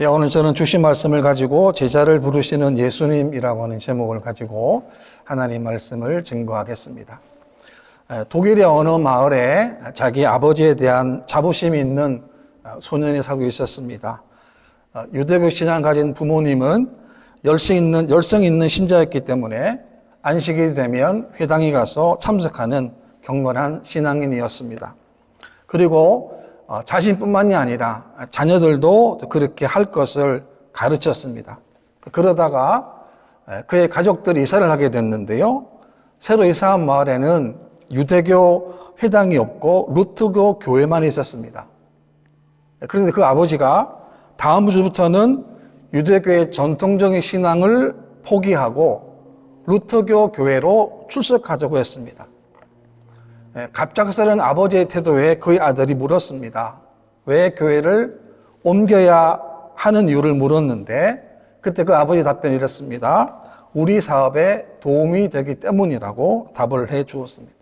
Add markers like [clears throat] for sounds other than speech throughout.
예, 오늘 저는 주신 말씀을 가지고 제자를 부르시는 예수님이라고 하는 제목을 가지고 하나님 말씀을 증거하겠습니다. 에, 독일의 어느 마을에 자기 아버지에 대한 자부심이 있는 어, 소년이 살고 있었습니다. 어, 유대교 신앙 가진 부모님은 열성 있는, 열성 있는 신자였기 때문에 안식이 되면 회당에 가서 참석하는 경건한 신앙인이었습니다. 그리고 어, 자신뿐만이 아니라 자녀들도 그렇게 할 것을 가르쳤습니다. 그러다가 에, 그의 가족들이 이사를 하게 됐는데요. 새로 이사한 마을에는 유대교 회당이 없고 루트교 교회만 있었습니다. 그런데 그 아버지가 다음 주부터는 유대교의 전통적인 신앙을 포기하고 루터교 교회로 출석하자고 했습니다. 예, 갑작스런 아버지의 태도에 그의 아들이 물었습니다. 왜 교회를 옮겨야 하는 이유를 물었는데 그때 그 아버지 답변이 이렇습니다. 우리 사업에 도움이 되기 때문이라고 답을 해 주었습니다.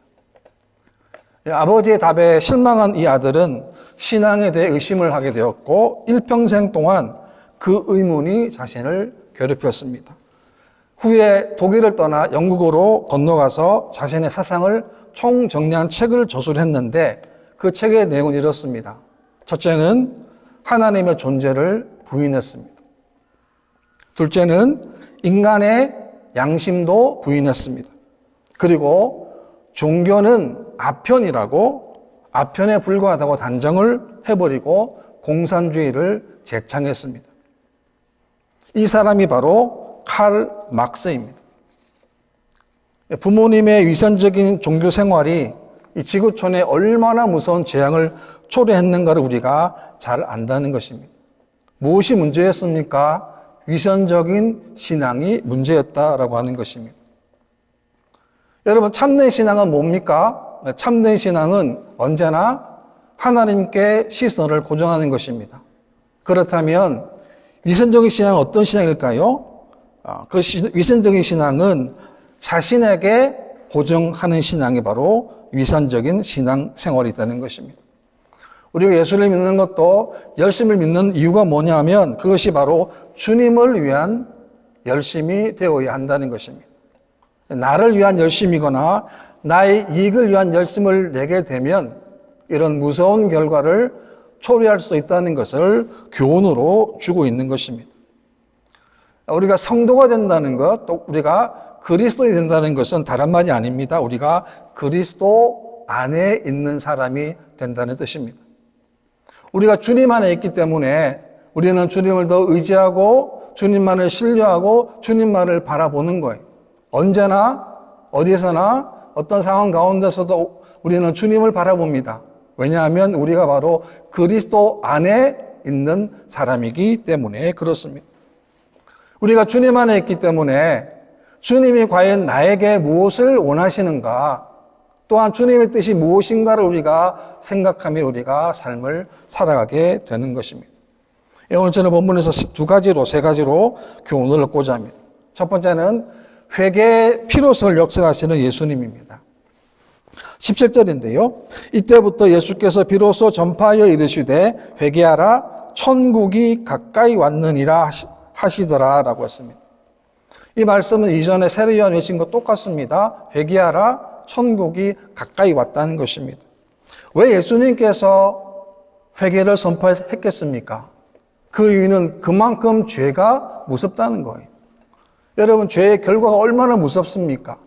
예, 아버지의 답에 실망한 이 아들은 신앙에 대해 의심을 하게 되었고 일평생 동안 그 의문이 자신을 괴롭혔습니다. 후에 독일을 떠나 영국으로 건너가서 자신의 사상을 총정리한 책을 저술했는데 그 책의 내용은 이렇습니다. 첫째는 하나님의 존재를 부인했습니다. 둘째는 인간의 양심도 부인했습니다. 그리고 종교는 아편이라고 아편에 불과하다고 단정을 해버리고 공산주의를 재창했습니다. 이 사람이 바로 칼 막스입니다. 부모님의 위선적인 종교 생활이 이 지구촌에 얼마나 무서운 재앙을 초래했는가를 우리가 잘 안다는 것입니다. 무엇이 문제였습니까? 위선적인 신앙이 문제였다라고 하는 것입니다. 여러분, 참된 신앙은 뭡니까? 참된 신앙은 언제나 하나님께 시선을 고정하는 것입니다. 그렇다면 위선적인 신앙은 어떤 신앙일까요? 아, 그 위선적인 신앙은 자신에게 고정하는 신앙이 바로 위선적인 신앙 생활이되는 것입니다. 우리가 예수를 믿는 것도 열심을 믿는 이유가 뭐냐면 그것이 바로 주님을 위한 열심이 되어야 한다는 것입니다. 나를 위한 열심이거나 나의 이익을 위한 열심을 내게 되면 이런 무서운 결과를 초래할 수 있다는 것을 교훈으로 주고 있는 것입니다. 우리가 성도가 된다는 것, 또 우리가 그리스도이 된다는 것은 다른 말이 아닙니다. 우리가 그리스도 안에 있는 사람이 된다는 뜻입니다. 우리가 주님 안에 있기 때문에 우리는 주님을 더 의지하고 주님만을 신뢰하고 주님만을 바라보는 거예요. 언제나 어디서나 어떤 상황 가운데서도 우리는 주님을 바라봅니다. 왜냐하면 우리가 바로 그리스도 안에 있는 사람이기 때문에 그렇습니다. 우리가 주님 안에 있기 때문에 주님이 과연 나에게 무엇을 원하시는가, 또한 주님의 뜻이 무엇인가를 우리가 생각하며 우리가 삶을 살아가게 되는 것입니다. 예, 오늘 저는 본문에서 두 가지로, 세 가지로 교훈을 얻고자 합니다. 첫 번째는 회개의 필요성을 역설하시는 예수님입니다. 17절인데요. 이때부터 예수께서 비로소 전파하여 이르시되 회개하라 천국이 가까이 왔느니라 하시더라라고 했습니다. 이 말씀은 이전에 세례요한 외친 것 똑같습니다. 회개하라 천국이 가까이 왔다는 것입니다. 왜 예수님께서 회개를 선포했겠습니까? 그 이유는 그만큼 죄가 무섭다는 거예요. 여러분, 죄의 결과가 얼마나 무섭습니까?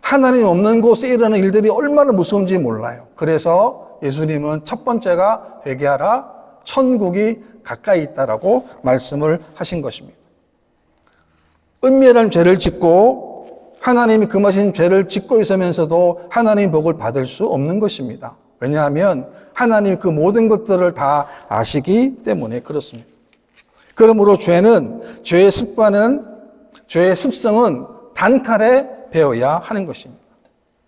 하나님 없는 곳에 일어나는 일들이 얼마나 무서운지 몰라요. 그래서 예수님은 첫 번째가 회개하라 천국이 가까이 있다라고 말씀을 하신 것입니다. 은밀한 죄를 짓고 하나님이 금하신 죄를 짓고 있으면서도 하나님 복을 받을 수 없는 것입니다. 왜냐하면 하나님 그 모든 것들을 다 아시기 때문에 그렇습니다. 그러므로 죄는 죄의 습관은 죄의 습성은 단칼에 배워야 하는 것입니다.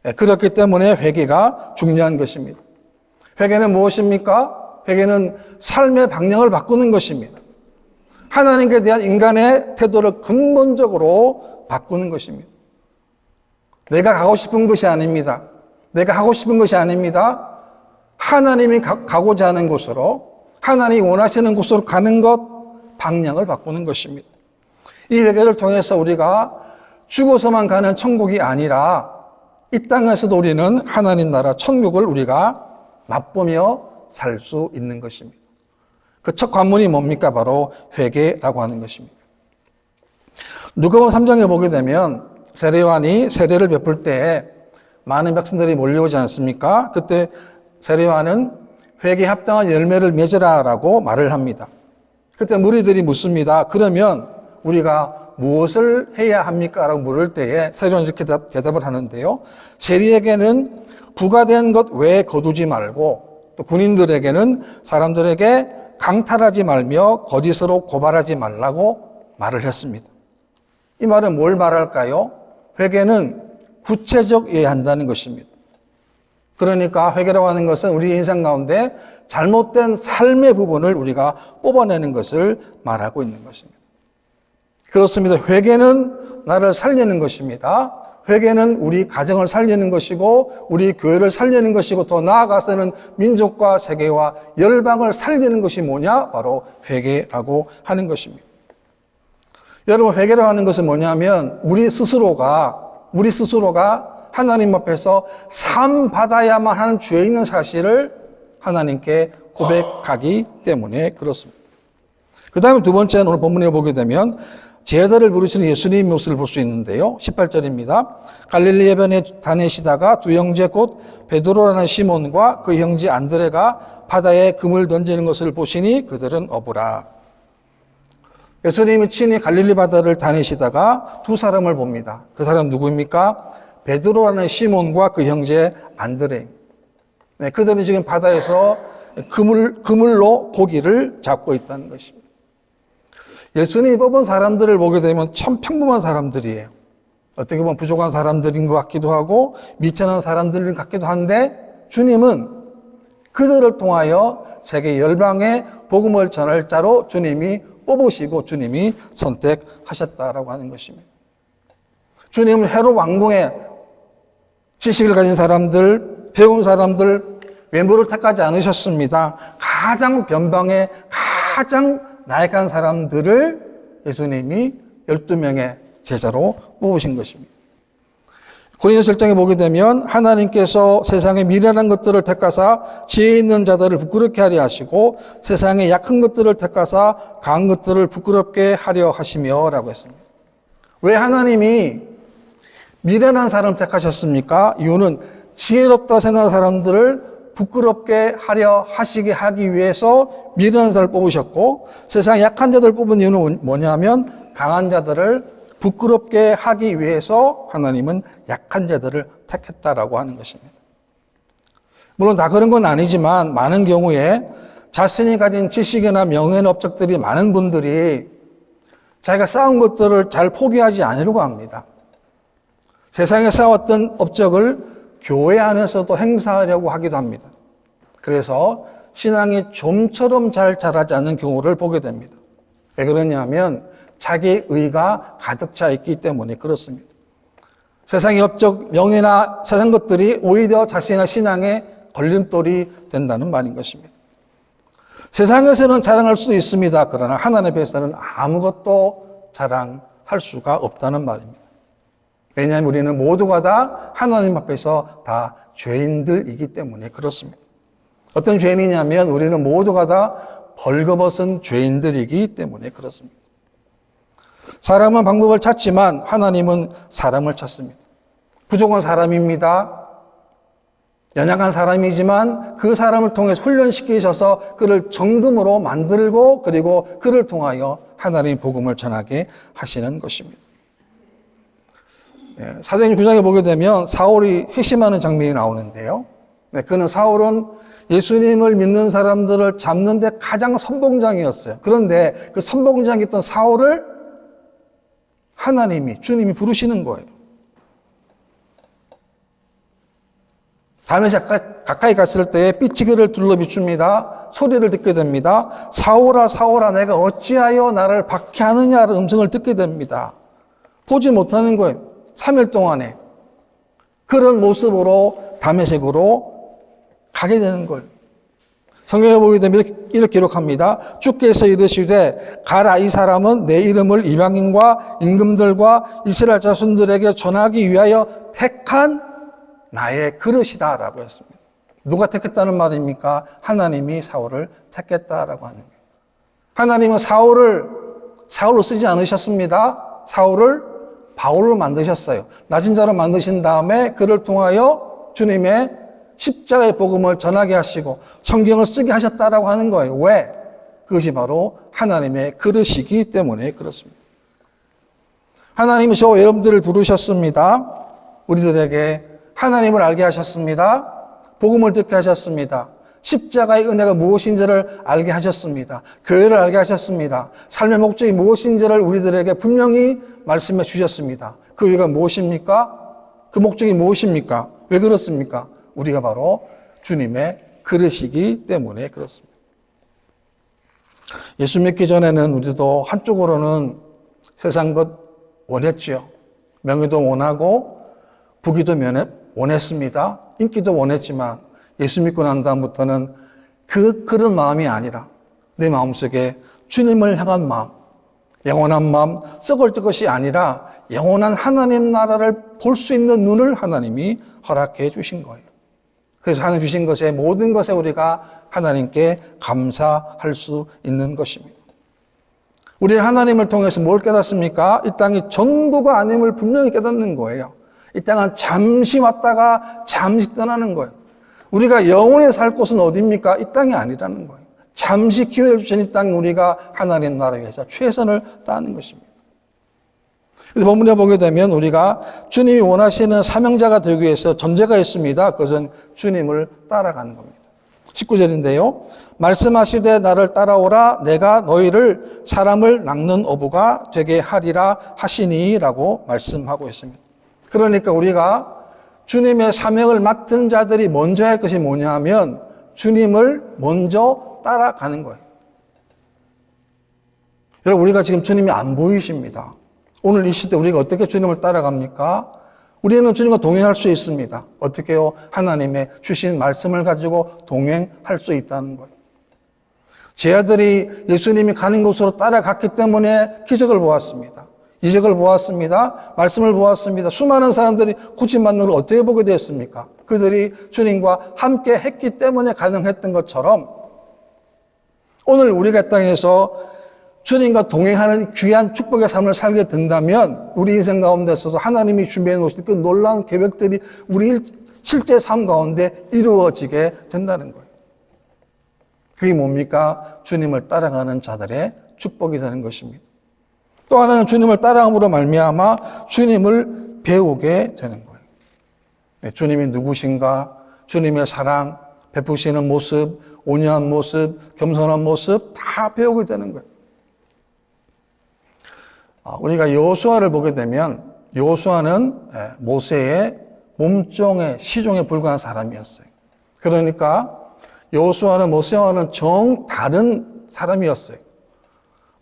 예, 그렇기 때문에 회개가 중요한 것입니다. 회개는 무엇입니까? 회개는 삶의 방향을 바꾸는 것입니다. 하나님께 대한 인간의 태도를 근본적으로 바꾸는 것입니다. 내가 가고 싶은 것이 아닙니다. 내가 하고 싶은 것이 아닙니다. 하나님이 가, 고자 하는 곳으로, 하나님이 원하시는 곳으로 가는 것, 방향을 바꾸는 것입니다. 이 회개를 통해서 우리가 죽어서만 가는 천국이 아니라 이 땅에서도 우리는 하나님 나라 천국을 우리가 맛보며 살 수 있는 것입니다. 그 첫 관문이 뭡니까? 바로 회개라고 하는 것입니다. 누가복음 3장에 보게 되면 세례요한이 세례를 베풀 때 많은 백성들이 몰려오지 않습니까? 그때 세례요한은 회개에 합당한 열매를 맺으라라고 말을 합니다. 그때 무리들이 묻습니다. 그러면 우리가 무엇을 해야 합니까? 라고 물을 때에 세례요한이 이렇게 대답, 대답 을 하는데요. 세리에게는 부과된 것 외에 거두지 말고 또 군인들에게는 사람들에게 강탈하지 말며 거짓으로 고발하지 말라고 말을 했습니다. 이 말은 뭘 말할까요? 회개는 구체적이어야 한다는 것입니다. 그러니까 회개라고 하는 것은 우리 인생 가운데 잘못된 삶의 부분을 우리가 뽑아내는 것을 말하고 있는 것입니다. 그렇습니다. 회개는 나를 살리는 것입니다. 회개는 우리 가정을 살리는 것이고 우리 교회를 살리는 것이고 더 나아가서는 민족과 세계와 열방을 살리는 것이 뭐냐? 바로 회개라고 하는 것입니다. 여러분 회개라고 하는 것은 뭐냐면 우리 스스로가 우리 스스로가 하나님 앞에서 산 받아야만 하는 죄 있는 사실을 하나님께 고백하기 때문에 그렇습니다. 그 다음에 두 번째는 오늘 본문에 보게 되면 제자를 부르시는 예수님 모습을 볼 수 있는데요. 18절입니다. 갈릴리 해변에 다니시다가 두 형제 곧 베드로라는 시몬과 그 형제 안드레가 바다에 금을 던지는 것을 보시니 그들은 어부라. 예수님이 친히 갈릴리 바다를 다니시다가 두 사람을 봅니다. 그 사람 누구입니까? 베드로라는 시몬과 그 형제 안드레. 네, 그들은 지금 바다에서 그물, 그물로 고기를 잡고 있다는 것입니다. 예수님이 뽑은 사람들을 보게 되면 참 평범한 사람들이에요. 어떻게 보면 부족한 사람들인 것 같기도 하고 미천한 사람들인 것 같기도 한데 주님은 그들을 통하여 세계 열방에 복음을 전할 자로 주님이 뽑으시고 주님이 선택하셨다라고 하는 것입니다. 주님은 헤롯 왕궁에 지식을 가진 사람들, 배운 사람들, 외모를 택하지 않으셨습니다. 가장 변방에 가장 나약한 사람들을 예수님이 12명의 제자로 뽑으신 것입니다. 고린도서 1장에 보게 되면 하나님께서 세상의 미련한 것들을 택하사 지혜 있는 자들을 부끄럽게 하려 하시고 세상의 약한 것들을 택하사 강한 것들을 부끄럽게 하려 하시며라고 했습니다. 왜 하나님이 미련한 사람을 택하셨습니까? 이유는 지혜롭다 생각하는 사람들을 부끄럽게 하려 하시게 하기 위해서 미련한 자를 뽑으셨고 세상 약한 자들 뽑은 이유는 뭐냐면 강한 자들을 부끄럽게 하기 위해서 하나님은 약한 자들을 택했다라고 하는 것입니다. 물론 다 그런 건 아니지만 많은 경우에 자신이 가진 지식이나 명예나 업적들이 많은 분들이 자기가 쌓은 것들을 잘 포기하지 않으려고 합니다. 세상에 쌓았던 업적을 교회 안에서도 행사하려고 하기도 합니다. 그래서 신앙이 좀처럼 잘 자라지 않는 경우를 보게 됩니다. 왜 그러냐면 자기 의가 가득 차 있기 때문에 그렇습니다. 세상의 업적, 명예나 세상 것들이 오히려 자신의 신앙에 걸림돌이 된다는 말인 것입니다. 세상에서는 자랑할 수도 있습니다. 그러나 하나님 앞에서는 아무것도 자랑할 수가 없다는 말입니다. 왜냐하면 우리는 모두가 다 하나님 앞에서 다 죄인들이기 때문에 그렇습니다. 어떤 죄인이냐면 우리는 모두가 다 벌거벗은 죄인들이기 때문에 그렇습니다. 사람은 방법을 찾지만 하나님은 사람을 찾습니다. 부족한 사람입니다. 연약한 사람이지만 그 사람을 통해 훈련시키셔서 그를 정금으로 만들고 그리고 그를 통하여 하나님의 복음을 전하게 하시는 것입니다. 예, 사도행 9장에 보게 되면 사울이 회심하는 장면이 나오는데요. 네, 그는 사울은 예수님을 믿는 사람들을 잡는데 가장 선봉장이었어요. 그런데 그 선봉장이었던 사울을 하나님이, 주님이 부르시는 거예요. 다음에 가까이 갔을 때 삐치기를 둘러 비춥니다. 소리를 듣게 됩니다. 사오라 사오라 내가 어찌하여 나를 박해하느냐를 음성을 듣게 됩니다. 보지 못하는 거예요. 3일 동안에. 그런 모습으로 담에색으로 가게 되는 거예요. 성경에 보게 되면 이렇게, 이렇게 기록합니다. 주께서 이르시되 가라 이 사람은 내 이름을 이방인과 임금들과 이스라엘 자손들에게 전하기 위하여 택한 나의 그릇이다라고 했습니다. 누가 택했다는 말입니까? 하나님이 사울을 택했다라고 하는 거예요. 하나님은 사울을 사울로 쓰지 않으셨습니다. 사울을 바울로 만드셨어요. 낮은 자로 만드신 다음에 그를 통하여 주님의 십자가의 복음을 전하게 하시고 성경을 쓰게 하셨다라고 하는 거예요. 왜? 그것이 바로 하나님의 그릇이기 때문에 그렇습니다. 하나님이 저 여러분들을 부르셨습니다. 우리들에게 하나님을 알게 하셨습니다. 복음을 듣게 하셨습니다. 십자가의 은혜가 무엇인지를 알게 하셨습니다. 교회를 알게 하셨습니다. 삶의 목적이 무엇인지를 우리들에게 분명히 말씀해 주셨습니다. 그 이유가 무엇입니까? 그 목적이 무엇입니까? 왜 그렇습니까? 우리가 바로 주님의 그릇이기 때문에 그렇습니다. 예수 믿기 전에는 우리도 한쪽으로는 세상 것 원했지요. 명예도 원하고 면해 원했습니다. 인기도 원했지만 예수 믿고 난 다음부터는 그 그런 마음이 아니라 내 마음속에 주님을 향한 마음, 영원한 마음, 썩을 것이 아니라 영원한 하나님 나라를 볼 수 있는 눈을 하나님이 허락해 주신 거예요. 그래서 하나님 주신 것에 모든 것에 우리가 하나님께 감사할 수 있는 것입니다. 우리 하나님을 통해서 뭘 깨닫습니까? 이 땅이 전부가 아님을 분명히 깨닫는 거예요. 이 땅은 잠시 왔다가 잠시 떠나는 거예요. 우리가 영원히 살 곳은 어디입니까? 이 땅이 아니라는 거예요. 잠시 기회를 주신 이 땅에 우리가 하나님 나라에 위해서 최선을 다하는 것입니다. 그래서 본문에 보게 되면 우리가 주님이 원하시는 사명자가 되기 위해서 전제가 있습니다. 그것은 주님을 따라가는 겁니다. 19절인데요. 말씀하시되 나를 따라오라 내가 너희를 사람을 낚는 어부가 되게 하리라 하시니라고 말씀하고 있습니다. 그러니까 우리가 주님의 사명을 맡은 자들이 먼저 할 것이 뭐냐 하면 주님을 먼저 따라가는 거예요. 여러분, 우리가 지금 주님이 안 보이십니다. 오늘 이 시대 우리가 어떻게 주님을 따라갑니까? 우리는 주님과 동행할 수 있습니다. 어떻게요? 하나님의 주신 말씀을 가지고 동행할 수 있다는 거예요. 제 아들이 예수님이 가는 곳으로 따라갔기 때문에 기적을 보았습니다. 이적을 보았습니다. 말씀을 보았습니다. 수많은 사람들이 구치받는 걸 어떻게 보게 되었습니까? 그들이 주님과 함께 했기 때문에 가능했던 것처럼 오늘 우리가 땅에서 주님과 동행하는 귀한 축복의 삶을 살게 된다면 우리 인생 가운데서도 하나님이 준비해 놓으신 그 놀라운 계획들이 우리 실제 삶 가운데 이루어지게 된다는 거예요. 그게 뭡니까? 주님을 따라가는 자들의 축복이 되는 것입니다. 또 하나는 주님을 따라함으로 말미암아 주님을 배우게 되는 거예요. 네, 주님이 누구신가? 주님의 사랑, 베푸시는 모습, 온유한 모습, 겸손한 모습 다 배우게 되는 거예요. 아, 우리가 여호수아를 보게 되면 여호수아는 예, 모세의 몸종의 시종에 불과한 사람이었어요. 그러니까 여호수아는 모세와는 정 다른 사람이었어요.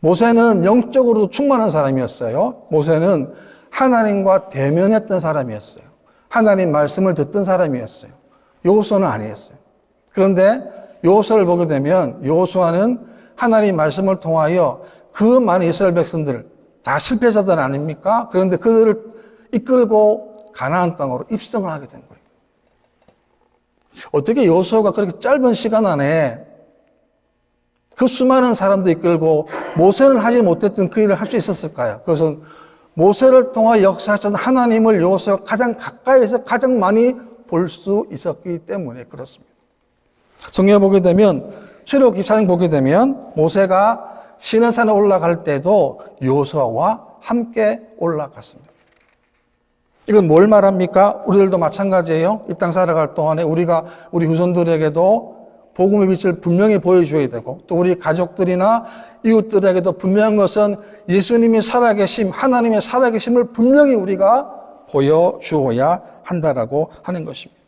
모세는 영적으로 충만한 사람이었어요. 모세는 하나님과 대면했던 사람이었어요. 하나님 말씀을 듣던 사람이었어요. 여호수아는 아니었어요. 그런데 여호수아를 보게 되면 여호수아는 하나님 말씀을 통하여 그 많은 이스라엘 백성들 다 실패자들 아닙니까? 그런데 그들을 이끌고 가나안 땅으로 입성을 하게 된 거예요. 어떻게 여호수아가 그렇게 짧은 시간 안에 그 수많은 사람들 이끌고 모세는 하지 못했던 그 일을 할 수 있었을까요? 그것은 모세를 통해 역사하셨던 하나님을 여호수아가 가장 가까이서 가장 많이 볼 수 있었기 때문에 그렇습니다. 성경에 보게 되면 출애굽 기사행 보게 되면 모세가 시내산에 올라갈 때도 여호수아와 함께 올라갔습니다. 이건 뭘 말합니까? 우리들도 마찬가지예요. 이 땅 살아갈 동안에 우리가 우리 후손들에게도 복음의 빛을 분명히 보여줘야 되고 또 우리 가족들이나 이웃들에게도 분명한 것은 예수님이 살아계심, 하나님의 살아계심을 분명히 우리가 보여주어야 한다라고 하는 것입니다.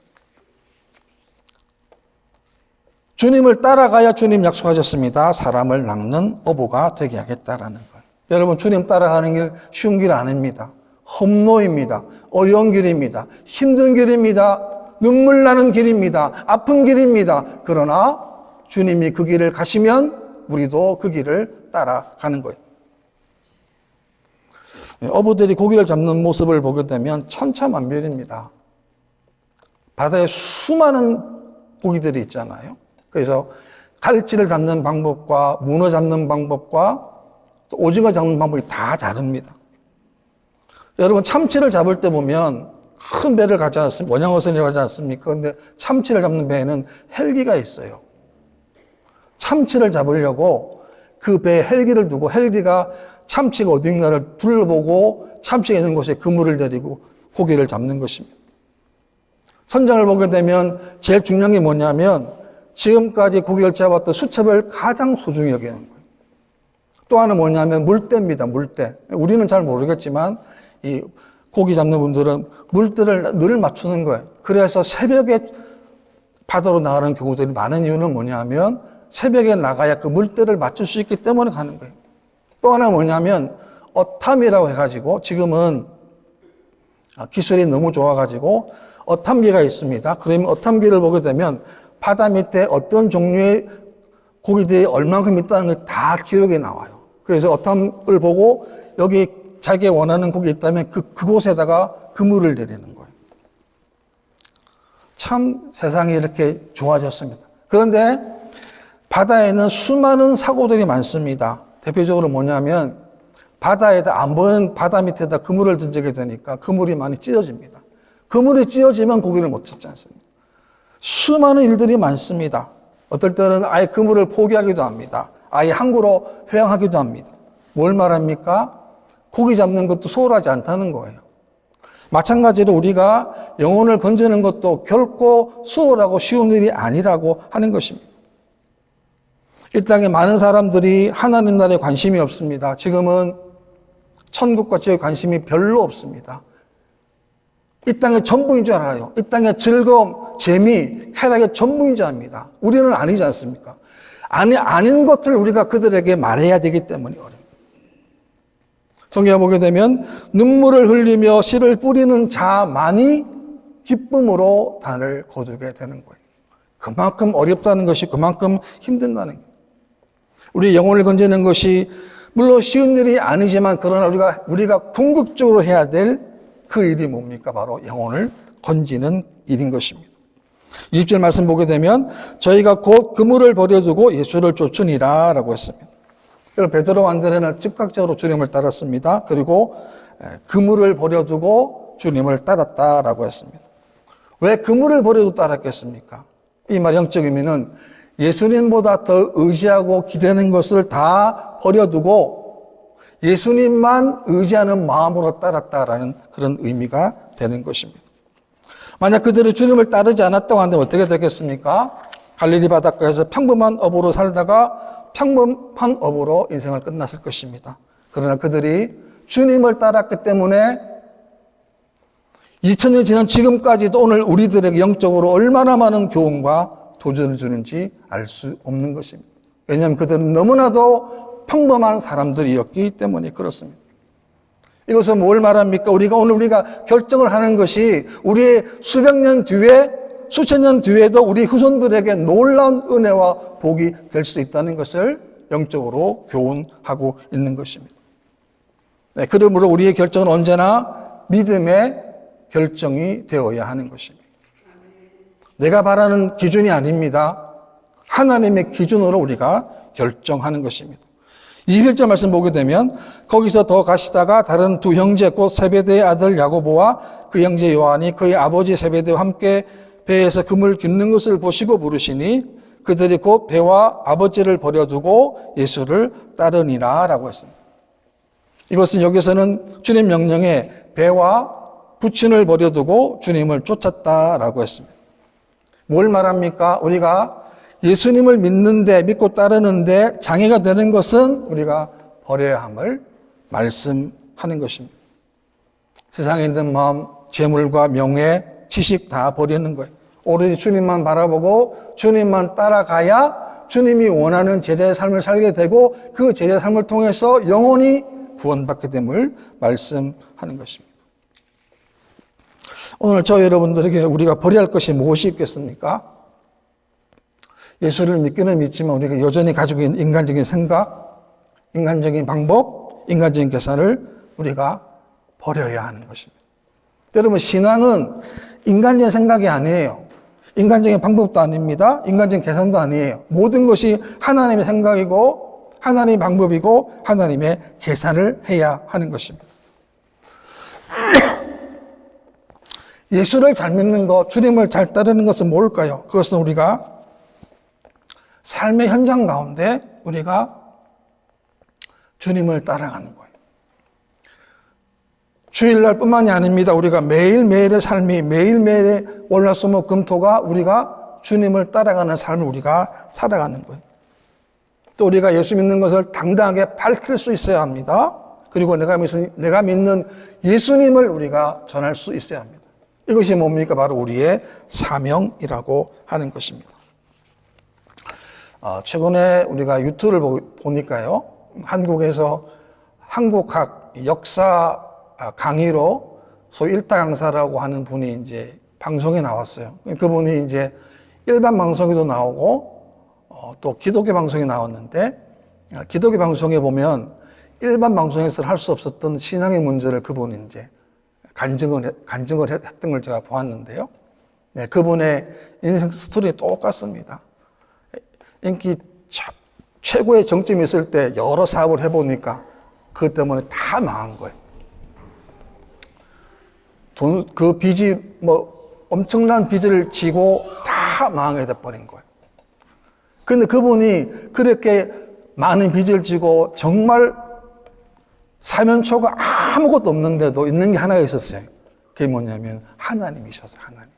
주님을 따라가야 주님 약속하셨습니다. 사람을 낚는 어부가 되게 하겠다라는 것. 여러분, 주님 따라가는 길 쉬운 길 아닙니다. 험로입니다. 어려운 길입니다. 힘든 길입니다. 눈물 나는 길입니다. 아픈 길입니다. 그러나 주님이 그 길을 가시면 우리도 그 길을 따라가는 거예요. 예, 어부들이 고기를 잡는 모습을 보게 되면 천차만별입니다. 바다에 수많은 고기들이 있잖아요. 그래서 갈치를 잡는 방법과 문어 잡는 방법과 또 오징어 잡는 방법이 다 다릅니다. 여러분 참치를 잡을 때 보면 큰 배를 가지 않습니까? 원양어선이라고 하지 않습니까? 그런데 참치를 잡는 배에는 헬기가 있어요. 참치를 잡으려고 그 배에 헬기를 두고 헬기가 참치가 어딘가를 둘러보고 참치가 있는 곳에 그물을 내리고 고기를 잡는 것입니다. 선장을 보게 되면 제일 중요한 게 뭐냐면 지금까지 고기를 잡았던 수첩을 가장 소중히 여기는 거예요. 또 하나 뭐냐면 물대입니다. 물대. 우리는 잘 모르겠지만 이 고기 잡는 분들은 물대를 늘 맞추는 거예요. 그래서 새벽에 바다로 나가는 경우들이 많은 이유는 뭐냐면 새벽에 나가야 그 물대를 맞출 수 있기 때문에 가는 거예요. 또 하나 뭐냐면 어탐이라고 해가지고 지금은 아, 기술이 너무 좋아가지고 어탐기가 있습니다. 그러면 어탐기를 보게 되면 바다 밑에 어떤 종류의 고기들이 얼만큼 있다는 게 다 기록이 나와요. 그래서 어탐을 보고 여기 자기가 원하는 고기 있다면 그, 그곳에다가 그물을 내리는 거예요. 참 세상이 이렇게 좋아졌습니다. 그런데 바다에는 수많은 사고들이 많습니다. 대표적으로 뭐냐면 바다에다 안 보이는 바다 밑에다 그물을 던지게 되니까 그물이 많이 찢어집니다. 그물이 찢어지면 고기를 못 잡지 않습니다. 수많은 일들이 많습니다. 어떨 때는 아예 그물을 포기하기도 합니다. 아예 항구로 회항하기도 합니다. 뭘 말합니까? 고기 잡는 것도 소홀하지 않다는 거예요. 마찬가지로 우리가 영혼을 건지는 것도 결코 수월하고 쉬운 일이 아니라고 하는 것입니다. 이 땅에 많은 사람들이 하나님 나라에 관심이 없습니다. 지금은 천국과 지옥에 관심이 별로 없습니다. 이 땅의 전부인 줄 알아요. 이 땅의 즐거움, 재미, 쾌락의 전부인 줄 압니다. 우리는 아니지 않습니까? 아니, 아닌 것을 우리가 그들에게 말해야 되기 때문에 어렵습니다. 성경에 보게 되면 눈물을 흘리며 씨를 뿌리는 자만이 기쁨으로 단을 거두게 되는 거예요. 그만큼 어렵다는 것이 그만큼 힘든다는 거예요. 우리 영혼을 건지는 것이 물론 쉬운 일이 아니지만 그러나 우리가 우리가 궁극적으로 해야 될 그 일이 뭡니까? 바로 영혼을 건지는 일인 것입니다. 20절 말씀 보게 되면 저희가 곧 그물을 버려두고 예수를 쫓으니라 라고 했습니다. 그럼 베드로 안드레는 즉각적으로 주님을 따랐습니다. 그리고 그물을 버려두고 주님을 따랐다라고 했습니다. 왜 그물을 버려도 따랐겠습니까? 이 말 영적 의미는 예수님보다 더 의지하고 기대는 것을 다 버려두고 예수님만 의지하는 마음으로 따랐다라는 그런 의미가 되는 것입니다. 만약 그들이 주님을 따르지 않았다고 한다면 어떻게 되겠습니까? 갈릴리 바닷가에서 평범한 어부로 살다가 평범한 어부로 인생을 끝났을 것입니다. 그러나 그들이 주님을 따랐기 때문에 2000년 지난 지금까지도 오늘 우리들에게 영적으로 얼마나 많은 교훈과 도전을 주는지 알 수 없는 것입니다. 왜냐하면 그들은 너무나도 평범한 사람들이었기 때문에 그렇습니다. 이것은 뭘 말합니까? 우리가 오늘 우리가 결정을 하는 것이 우리의 수백 년 뒤에 수천 년 뒤에도 우리 후손들에게 놀라운 은혜와 복이 될 수 있다는 것을 영적으로 교훈하고 있는 것입니다. 네, 그러므로 우리의 결정은 언제나 믿음의 결정이 되어야 하는 것입니다. 내가 바라는 기준이 아닙니다. 하나님의 기준으로 우리가 결정하는 것입니다. 21절 말씀 보게 되면 거기서 더 가시다가 다른 두 형제 곧 세베대의 아들 야고보와 그 형제 요한이 그의 아버지 세베대와 함께 배에서 금을 깃는 것을 보시고 부르시니 그들이 곧 배와 아버지를 버려두고 예수를 따르니라 라고 했습니다. 이것은 여기서는 주님 명령에 배와 부친을 버려두고 주님을 쫓았다라고 했습니다. 뭘 말합니까? 우리가 예수님을 믿는데, 믿고 따르는데 장애가 되는 것은 우리가 버려야 함을 말씀하는 것입니다. 세상에 있는 마음, 재물과 명예, 지식 다 버리는 거예요. 오로지 주님만 바라보고 주님만 따라가야 주님이 원하는 제자의 삶을 살게 되고 그 제자의 삶을 통해서 영원히 구원받게 됨을 말씀하는 것입니다. 오늘 저 여러분들에게 우리가 버려야 할 것이 무엇이 있겠습니까? 예수를 믿기는 믿지만 우리가 여전히 가지고 있는 인간적인 생각, 인간적인 방법, 인간적인 계산을 우리가 버려야 하는 것입니다. 여러분, 신앙은 인간적인 생각이 아니에요. 인간적인 방법도 아닙니다. 인간적인 계산도 아니에요. 모든 것이 하나님의 생각이고, 하나님의 방법이고, 하나님의 계산을 해야 하는 것입니다. [clears throat] 예수를 잘 믿는 것, 주님을 잘 따르는 것은 뭘까요? 그것은 우리가 삶의 현장 가운데 우리가 주님을 따라가는 거예요. 주일날 뿐만이 아닙니다. 우리가 매일매일의 삶이 매일매일의 월화수목 금토가 우리가 주님을 따라가는 삶을 우리가 살아가는 거예요. 또 우리가 예수 믿는 것을 당당하게 밝힐 수 있어야 합니다. 그리고 내가 믿는, 내가 믿는 예수님을 우리가 전할 수 있어야 합니다. 이것이 뭡니까? 바로 우리의 사명이라고 하는 것입니다. 어, 최근에 우리가 유튜브를 보, 니까요 한국에서 한국학 역사 강의로 소위 일타 강사라고 하는 분이 이제 방송에 나왔어요. 그분이 이제 일반 방송에도 나오고 어, 또 기독교 방송에 나왔는데 어, 기독교 방송에 보면 일반 방송에서 할 수 없었던 신앙의 문제를 그분이 이제 간증을, 간증을 했던 걸 제가 보았는데요. 네, 그분의 인생 스토리 똑같습니다. 인기 최고의 정점이 있을 때 여러 사업을 해보니까 그것 때문에 다 망한 거예요. 돈, 그 빚이 뭐 엄청난 빚을 지고 다 망하게 돼버린 거예요. 근데 그분이 그렇게 많은 빚을 지고 정말 사면초가 아무것도 없는데도 있는 게 하나가 있었어요. 그게 뭐냐면 하나님이셨어요, 하나님.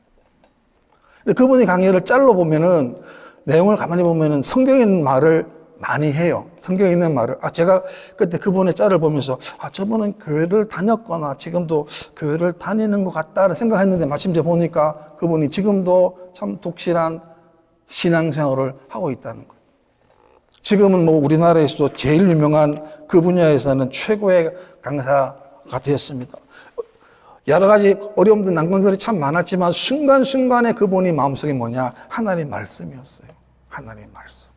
그분이 강의를 짤로 보면은 내용을 가만히 보면은 있는 말을 많이 해요. 성경에 있는 말을. 아, 제가 그때 그분의 짤을 보면서, 아, 저분은 교회를 다녔거나 지금도 교회를 다니는 것 같다는 생각했는데 마침 제 보니까 그분이 지금도 참 독실한 신앙생활을 하고 있다는 거예요. 지금은 뭐 우리나라에서도 제일 유명한 그 분야에서는 최고의 강사가 되었습니다. 여러 가지 어려움들, 난관들이 참 많았지만 순간순간에 그분이 마음속에 뭐냐? 하나님 말씀이었어요. 하나님 말씀.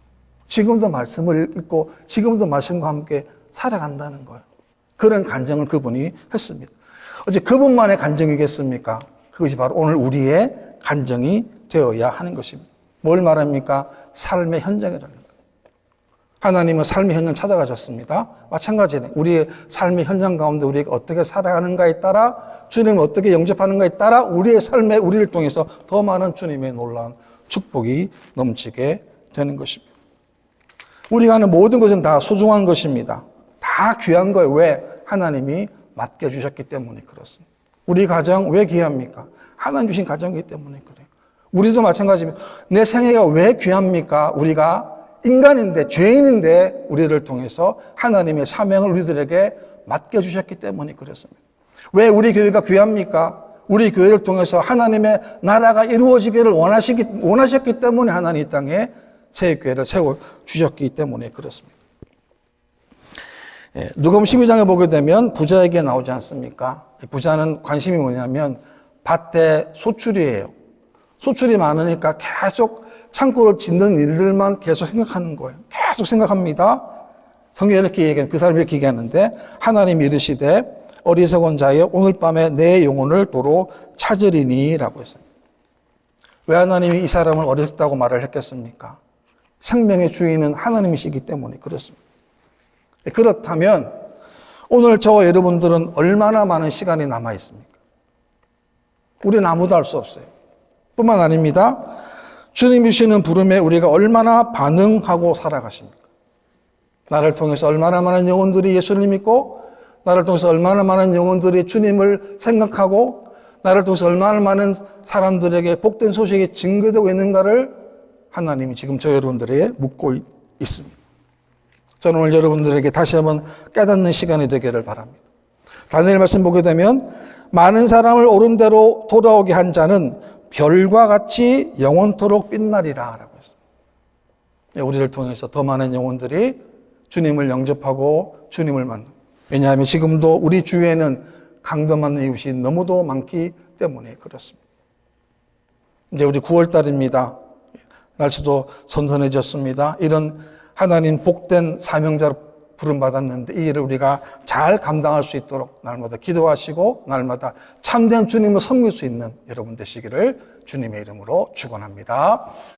지금도 말씀을 읽고 지금도 말씀과 함께 살아간다는 거예요. 그런 간증을 그분이 했습니다. 어째 그분만의 간증이겠습니까? 그것이 바로 오늘 우리의 간증이 되어야 하는 것입니다. 뭘 말합니까? 삶의 현장이라는 거예요. 하나님은 삶의 현장 찾아가셨습니다. 마찬가지로 우리의 삶의 현장 가운데 우리가 어떻게 살아가는가에 따라 주님을 어떻게 영접하는가에 따라 우리의 삶에 우리를 통해서 더 많은 주님의 놀라운 축복이 넘치게 되는 것입니다. 우리가 하는 모든 것은 다 소중한 것입니다. 다 귀한 거예요. 왜? 하나님이 맡겨주셨기 때문에 그렇습니다. 우리 가정 왜 귀합니까? 하나님 주신 가정이기 때문에 그래요. 우리도 마찬가지입니다. 내 생애가 왜 귀합니까? 우리가 인간인데, 죄인인데, 우리를 통해서 하나님의 사명을 우리들에게 맡겨주셨기 때문에 그렇습니다. 왜 우리 교회가 귀합니까? 우리 교회를 통해서 하나님의 나라가 이루어지기를 원하시기, 원하셨기 때문에 하나님 이 땅에 새 교회를 세워 주셨기 때문에 그렇습니다. 예, 누가복음 12장에 보게 되면 부자에게 나오지 않습니까? 부자는 관심이 뭐냐면 밭에 소출이에요. 소출이 많으니까 계속 창고를 짓는 일들만 계속 생각하는 거예요. 계속 생각합니다. 성경에 이렇게 얘기하는, 그 사람이 이렇게 얘기하는데, 하나님 이르시되, 어리석은 자여, 오늘 밤에 내 영혼을 도로 찾으리니, 라고 했어요. 왜 하나님이 이 사람을 어리석다고 말을 했겠습니까? 생명의 주인은 하나님이시기 때문에 그렇습니다. 그렇다면 오늘 저와 여러분들은 얼마나 많은 시간이 남아 있습니까? 우리는 아무도 알 수 없어요. 뿐만 아닙니다. 주님이 시는 부름에 우리가 얼마나 반응하고 살아가십니까? 나를 통해서 얼마나 많은 영혼들이 예수를 믿고 나를 통해서 얼마나 많은 영혼들이 주님을 생각하고 나를 통해서 얼마나 많은 사람들에게 복된 소식이 증거되고 있는가를 하나님이 지금 저 여러분들에게 묻고 있습니다. 저는 오늘 여러분들에게 다시 한번 깨닫는 시간이 되기를 바랍니다. 다니엘 말씀 보게 되면 많은 사람을 오른대로 돌아오게 한 자는 별과 같이 영원토록 빛나리라 라고 했습니다. 네, 우리를 통해서 더 많은 영혼들이 주님을 영접하고 주님을 만나. 왜냐하면 지금도 우리 주위에는 강도받는 이웃이 너무도 많기 때문에 그렇습니다. 이제 우리 9월 달입니다. 날씨도 선선해졌습니다. 이런 하나님 복된 사명자로 부름받았는데 이 일을 우리가 잘 감당할 수 있도록 날마다 기도하시고 날마다 참된 주님을 섬길 수 있는 여러분 되시기를 주님의 이름으로 축원합니다.